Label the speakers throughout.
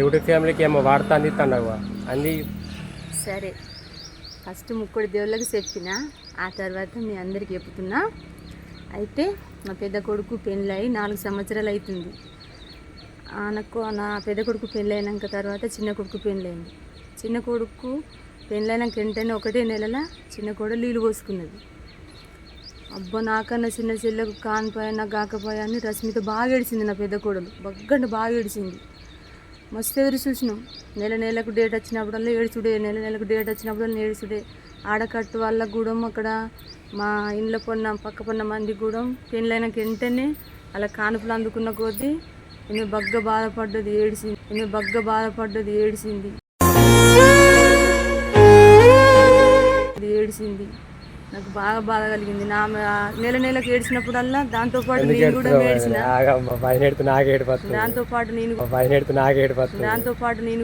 Speaker 1: అమ్మా యూట్యూబ్ ఫ్యామిలీకి ఏమో వార్త అందిస్తాండవు అంది.
Speaker 2: సరే ఫస్ట్ ముక్కుడు దేవుళ్ళకి చెప్పిన ఆ తర్వాత మీ అందరికి చెప్తున్నా అయితే మా పెద్ద కొడుకు పెళ్ళయి నాలుగు సంవత్సరాలు అవుతుంది నాకు నా పెద్ద కొడుకు పెళ్ళైనాక తర్వాత చిన్న కొడుకు పెళ్ళైంది. చిన్న కొడుకు పెళ్ళైనాక వెంటనే ఒకటే నెలల చిన్న కూడా నీళ్ళు పోసుకున్నది. అబ్బా నాకన్నా చిన్న చెల్లెకు కానిపోయినా కాకపోయా అని రశ్మిత బాగా ఏడిచింది నా పెద్ద కోడలు. బగ్గండి బాగా ఏడిచింది. మస్తు ఎదురు చూసినాం. నెల నెలకు డేట్ వచ్చినప్పుడల్లా ఏడుచుడే నెల నెలకు డేట్ వచ్చినప్పుడల్లా ఏడుచుడే. ఆడకట్టు వాళ్ళకు కూడా అక్కడ మా ఇంట్లో పొన్న పక్క పొన్న మంది కూడా పెళ్ళైనాక వెంటనే అలా కానుపులు అందుకున్న కొద్దీ ఈమె బగ్గ బాధపడ్డది ఏడిసింది. ఈమె బగ్గ బాధపడ్డది ఏడిసింది. అది ఏడిసింది. నాకు బాగా బాధ కలిగింది. నా నెల నెలకు ఏడ్చినప్పుడల్లా దాంతో పాటు నేను కూడా ఏడ్చిన. దాంతో పాటు నేను దాంతో పాటు నేను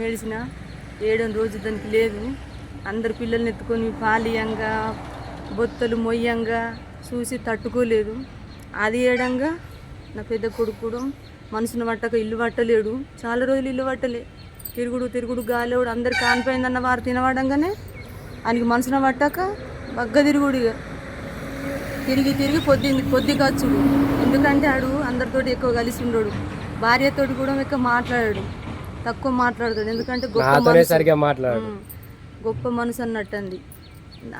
Speaker 2: మేడిసిన ఏడో రోజు దానికి లేదు. అందరు పిల్లల్ని ఎత్తుకొని పాలియంగా బొత్తలు మొయ్యంగా చూసి తట్టుకోలేదు. అది ఏడంగా నా పెద్ద కొడుకు కూడా మనసును పట్టక ఇల్లు పట్టలేడు. చాలా రోజులు ఇల్లు పట్టలే. తిరుగుడు తిరుగుడు గాలేవుడు అందరు కానిపోయిందన్న వారు తినవడంగానే ఆయనకి మనసున పట్టాక బగ్గ తిరుగుడు తిరిగి తిరిగి పొద్దు పొద్దు ఖర్చుడు ఎందుకంటే ఆడు అందరితోటి ఎక్కువ కలిసి ఉండడు. భార్యతోటి కూడా ఎక్కువ మాట్లాడాడు. తక్కువ మాట్లాడతాడు. ఎందుకంటే గొప్ప
Speaker 1: మాట్లాడు
Speaker 2: గొప్ప మనసు అన్నట్టు అంది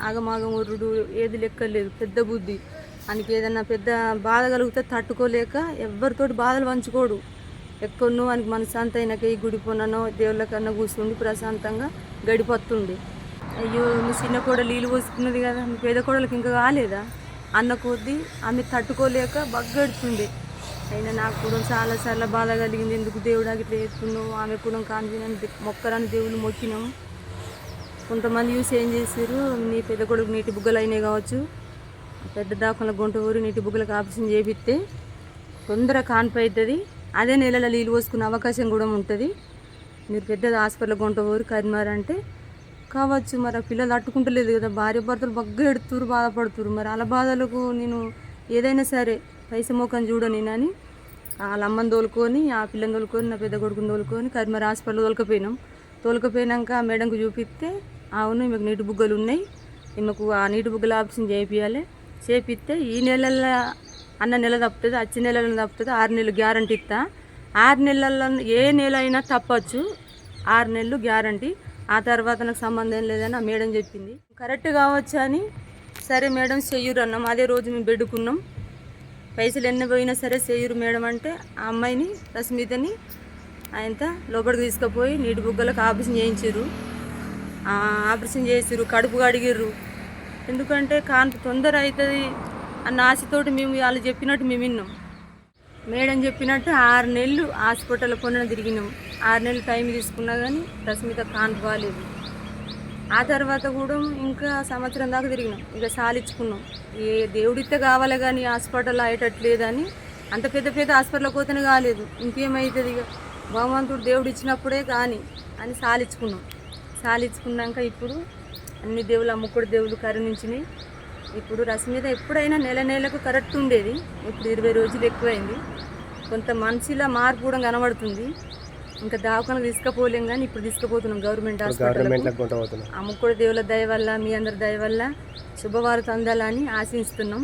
Speaker 2: ఆగమాగం ఉరుడు ఏది లెక్కలేదు. పెద్ద బుద్ధి. ఆయనకి ఏదైనా పెద్ద బాధ కలిగితే తట్టుకోలేక ఎవరితోటి బాధలు పంచుకోడు. ఎక్కడో ఆయనకి మనశాంతి అయినాక ఈ గుడి పొన్ననో దేవుళ్ళ కన్నా కూర్చుండి ప్రశాంతంగా గడిపొత్తుండి అయ్యో మీ చిన్న కూడా నీళ్ళు పోసుకున్నది కదా మీ పేద కోడలకి ఇంకా కాలేదా? అన్న కొద్దీ ఆమె తట్టుకోలేక బగ్గడుతుంది. అయినా నాకు కూడా చాలా చాలా బాధ కలిగింది. ఎందుకు దేవుడు ఇట్లా చేస్తున్నావు? ఆమె కూడా కాన్ఫిడెంట్ మొక్కరాని దేవుళ్ళు మొక్కినాము. కొంతమంది చూసి ఏం చేశారు నీ పెద్ద కొడుకు నీటి బుగ్గలు అయినాయి కావచ్చు. పెద్ద దాఖల గుంట ఊరి నీటి బుగ్గలకు ఆపరేషన్ చేపిస్తే తొందర కాన్పు అవుతుంది అదే నెలలో నీళ్ళు పోసుకునే అవకాశం కూడా ఉంటుంది. మీరు పెద్ద హాస్పిటల్ కొంట ఊరు కరిమారు అంటే. కావచ్చు మరి ఆ పిల్లలు అట్టుకుంటలేదు కదా భార్య భర్తలు బగ్గ ఎడుతురు బాధపడుతురు మరి అలా బాధలకు నేను ఏదైనా సరే పైస మోకం చూడ నేనని వాళ్ళ అమ్మని తోలుకొని ఆ పిల్లని తోలుకొని నా పెద్ద కొడుకుని తోలుకొని కరిమర్ హాస్పిటల్ తోలుకపోయినాం. తోలుకపోయినాక ఆ మేడంకు చూపిస్తే అవును మీకు నీటి బుగ్గలు ఉన్నాయి. ఈమెకు ఆ నీటి బుగ్గల ఆపరేషన్ చేయించాలి చేపిస్తే ఈ నెలల్లో అన్న నెల తప్పుతుంది వచ్చే నెలలో తప్పుతుంది ఆరు నెలలు గ్యారంటీ ఇస్తా. ఆరు నెలల్లో ఏ నెల అయినా తప్పచ్చు. ఆరు నెలలు గ్యారంటీ. ఆ తర్వాత నాకు సంబంధం లేదని ఆ మేడం చెప్పింది. కరెక్ట్ కావచ్చు అని? సరే మేడం చెయ్యరు అన్నాం. అదే రోజు మేము బెడ్డుకున్నాం. పైసలు ఎన్ని పోయినా సరే చెయ్యరు మేడం అంటే ఆ అమ్మాయిని రస్మితని ఆయనతో లోపలికి తీసుకుపోయి నీటి బుగ్గలకు ఆపరేషన్ చేయించారు ఆపరేషన్ చేసిర్రు కడుపు కడిగిర్రు. ఎందుకంటే కాన్పు తొందర అవుతుంది. అన్న ఆశతోటి మేము వాళ్ళు చెప్పినట్టు మేము విన్నాం. మేడం చెప్పినట్టు ఆరు నెలలు హాస్పిటల్ కొన తిరిగినాం. ఆరు నెలలు టైం తీసుకున్నా కానీ రశ్మిత కాన్పు బాగాలేదు ఆ తర్వాత కూడా ఇంకా సంవత్సరం దాకా తిరిగినాం. ఇక సాలించుకున్నాం ఏ దేవుడితే కావాలి కానీ హాస్పిటల్ అయ్యేటట్లేదని అంత పెద్ద పెద్ద హాస్పిటల్కి పోతేనే కాలేదు. ఇంకేమవుతుంది ఇక భగవంతుడు దేవుడు ఇచ్చినప్పుడే కానీ అని సాలించుకున్నాం సాలించుకున్నాక ఇప్పుడు అన్ని దేవుళ్ళు అమ్ముకుడు దేవుళ్ళు కరుణించినాయి. ఇప్పుడు రసం మీద ఎప్పుడైనా నెల నెలకు కరెక్ట్ ఉండేది. ఇప్పుడు ఇరవై రోజులు ఎక్కువైంది. కొంత మనిషిలా మార్పు కూడా కనబడుతుంది. ఇంకా దావకాన తీసుకుపోలేం కానీ ఇప్పుడు తీసుకుపోతున్నాం గవర్నమెంట్ హాస్పిటల్ ముక్కుడు దేవుల దయ వల్ల మీ అందరి దయ వల్ల శుభవార్త అందాలని ఆశిస్తున్నాం.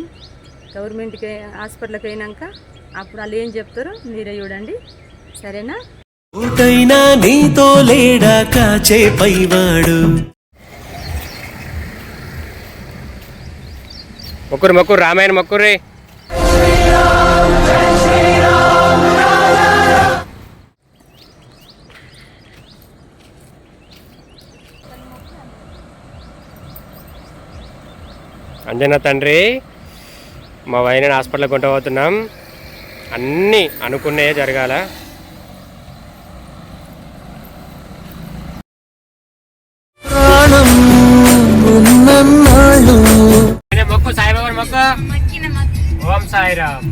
Speaker 2: గవర్నమెంట్కి హాస్పిటల్కి అయినాక అప్పుడు వాళ్ళు ఏం చెప్తారో మీరే చూడండి. సరేనా?
Speaker 3: నీతో లేడా కాచే పైవాడు
Speaker 1: మొక్కురు మొక్కురు రామాయణ మొక్కుర్రి. అంజనా తండ్రి మా వైన హాస్పిటల్కి కొంటపోతున్నాం అన్నీ అనుకున్నాయే జరగాల. సాయిరామ్.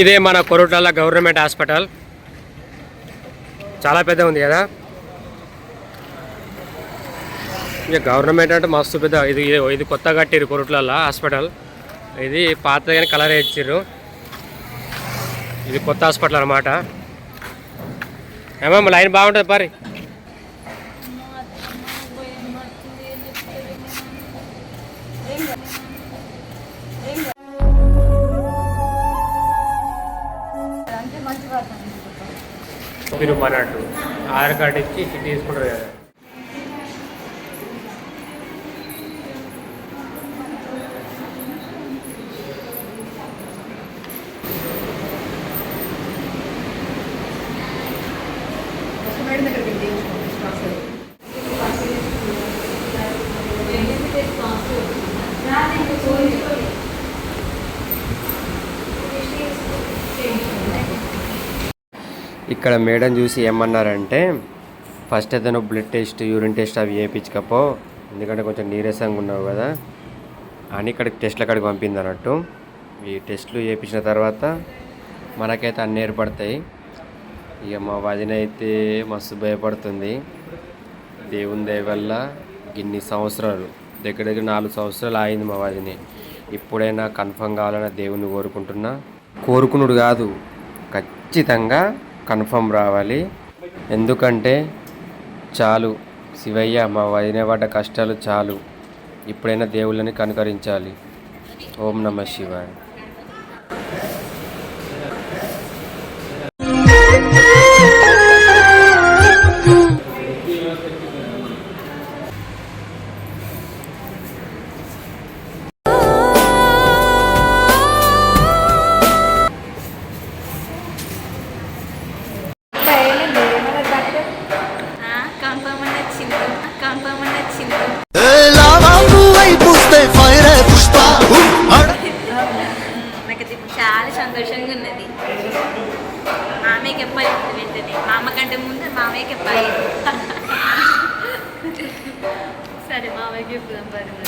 Speaker 1: ఇదే మన కొరుటాల గవర్నమెంట్ హాస్పిటల్. చాలా పెద్ద ఉంది కదా? ఇక గవర్నమెంట్ అంటే మస్తు పెద్ద. ఇది ఇది కొత్త కట్టిరు కొరుట్లలో హాస్పిటల్. ఇది పాతగానే కలర్ ఇచ్చిర్రు. ఇది కొత్త హాస్పిటల్ అనమాట ఏమో లైన్ బాగుంటుంది పరి. మీరు అన్నట్టు ఆధార్ కార్డు ఇచ్చి చిట్టి తీసుకుంటారు కదా. ఇక్కడ మేడం చూసి ఏమన్నారంటే ఫస్ట్ అయితే నువ్వు బ్లడ్ టెస్ట్ యూరిన్ టెస్ట్ అవి చేయించకపో ఎందుకంటే కొంచెం నీరసంగా ఉన్నావు కదా అని ఇక్కడ టెస్ట్ల కాడికి పంపింది అన్నట్టు. ఈ టెస్ట్లు చేయించిన తర్వాత మనకైతే అన్నీ ఏర్పడతాయి. ఇక మా వదిన అయితే మస్తు భయపడుతుంది. దేవుని దయ వల్ల ఇన్ని సంవత్సరాలు దగ్గర దగ్గర నాలుగు సంవత్సరాలు అయింది మా వదిని. ఇప్పుడైనా కన్ఫర్మ్ కావాలని దేవుని కోరుకుంటున్నా. కోరుకునుడు కాదు ఖచ్చితంగా కన్ఫర్మ్ రావాలి. ఎందుకంటే చాలు శివయ్య మా వదిన కష్టాలు చాలు. ఇప్పుడైనా దేవుళ్ళని కనుకరించాలి. ఓం నమ శివాయ.
Speaker 2: make a pie. சரி
Speaker 4: மாவைக்கு இப்போ பாருங்க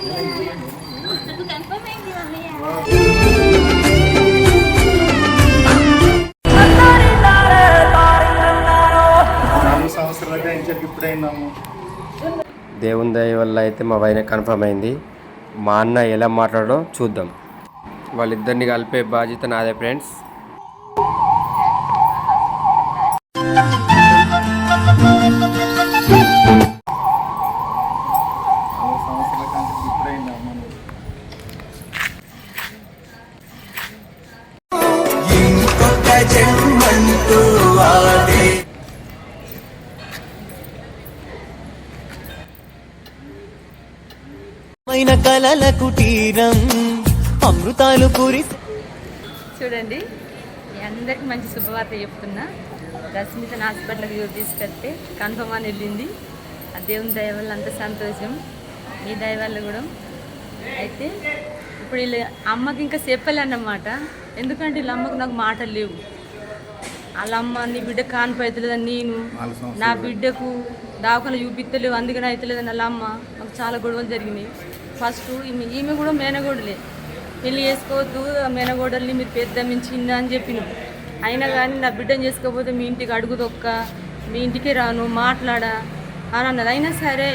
Speaker 4: Yeah.
Speaker 1: దేవుని దయ వల్ల అయితే మా వైన కన్ఫర్మ్ అయింది. మా అన్న ఎలా మాట్లాడో చూద్దాం. వాళ్ళిద్దరిని కలిపే బాధ్యత నాదే ఫ్రెండ్స్.
Speaker 4: నాలుగు మైన
Speaker 3: కలల కుటీరం అమృతాలు పూరి
Speaker 2: చూడండి మీ అందరికి మంచి శుభవార్త చెప్తున్నా. రశ్మితని హాస్పిటల్కి తీసుకెళ్తే కన్ఫర్మ్ అని వెళ్ళింది. ఆ దేవుని దయ వల్ల అంత సంతోషం. మీ దయ వల్ల కూడా. అయితే ఇప్పుడు వీళ్ళ అమ్మకి ఇంకా చెప్పలేన్నమాట ఎందుకంటే వీళ్ళ అమ్మకు నాకు మాటలు లేవు. వాళ్ళ అమ్మ నీ బిడ్డ కానిపోతలేదని నేను. నా బిడ్డకు దావకలు చూపిస్తలేవు అందుకని అవుతలేదని వాళ్ళ అమ్మ? నాకు చాలా గొడవలు జరిగినాయి. ఫస్ట్ ఈమె ఈమె కూడా మేనగోడలే. పెళ్ళి చేసుకోవద్దు ఆ మేనగోడల్ని మీరు పెద్ద మీ చిన్న అని చెప్పిన. అయినా కానీ నా బిడ్డను చేసుకోకపోతే మీ ఇంటికి అడుగుదొక్క మీ ఇంటికి రాను మాట్లాడా అని అన్నది. అయినా సరే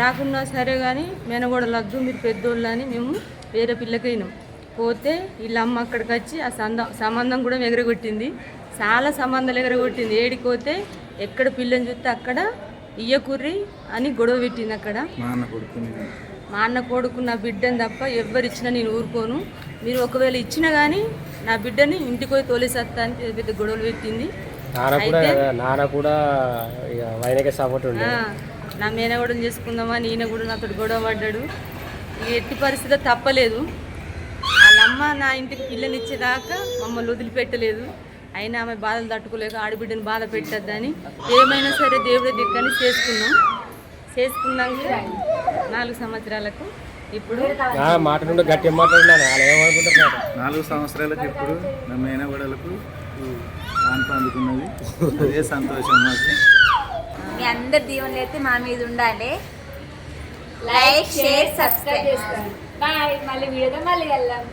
Speaker 2: రాకున్నా సరే కానీ మేనగోడలు వద్దు మీరు పెద్దోళ్ళు అని మేము వేరే పిల్లకైనాం పోతే వీళ్ళ అమ్మ అక్కడికి వచ్చి ఆ సంద సంబంధం కూడా ఎగరగొట్టింది. చాలా సంబంధాలు ఎగరగొట్టింది. ఏడిపోతే ఎక్కడ పిల్లని చూస్తే అక్కడ ఇయ్యకుర్రి అని గొడవ పెట్టింది అక్కడ.
Speaker 4: మా అన్న
Speaker 2: కొడుకు నా బిడ్డని తప్ప ఎవరు ఇచ్చినా నేను ఊరుకోను. మీరు ఒకవేళ ఇచ్చినా కానీ నా బిడ్డని ఇంటికి పోయి తోలేసేస్తా అని పెద్ద పెద్ద గొడవలు పెట్టింది.
Speaker 1: నాన్న కూడా నాన్న కూడా వైనకే సపోర్ట్ ఉండే.
Speaker 2: ఆ, నా మేనగోడని చేసుకుందామని ఈయన కూడా నాతో గొడవ పడ్డాడు. ఎట్టి పరిస్థితి తప్పలేదు. వాళ్ళ అమ్మ నా ఇంటికి పిల్లని ఇచ్చేదాకా మమ్మల్ని వదిలిపెట్టలేదు. అయినా ఆమె బాధలు తట్టుకోలేక ఆడబిడ్డని బాధ పెట్టద్దని. ఏమైనా సరే దేవుడి దిక్కని చేసుకున్నాం. చేసుకున్నాక నాలుగు సంవత్సరాలకు ఇప్పుడు
Speaker 1: ఆ, మాట నుండి గట్టి ఏమనుకుంటున్నారు?
Speaker 4: నాలుగు సంవత్సరాలకు ఇప్పుడు నా మేనగోడలకు ఆన్ప అందుకున్నది. అదే సంతోషం మాకు.
Speaker 5: మీ అందరి దీవెనలు అయితే మా మీద ఉండాలి. Like share subscribe. చేసుకోండి బాయ్ మళ్ళీ వీడియోతో మళ్ళీ వెళ్దాం.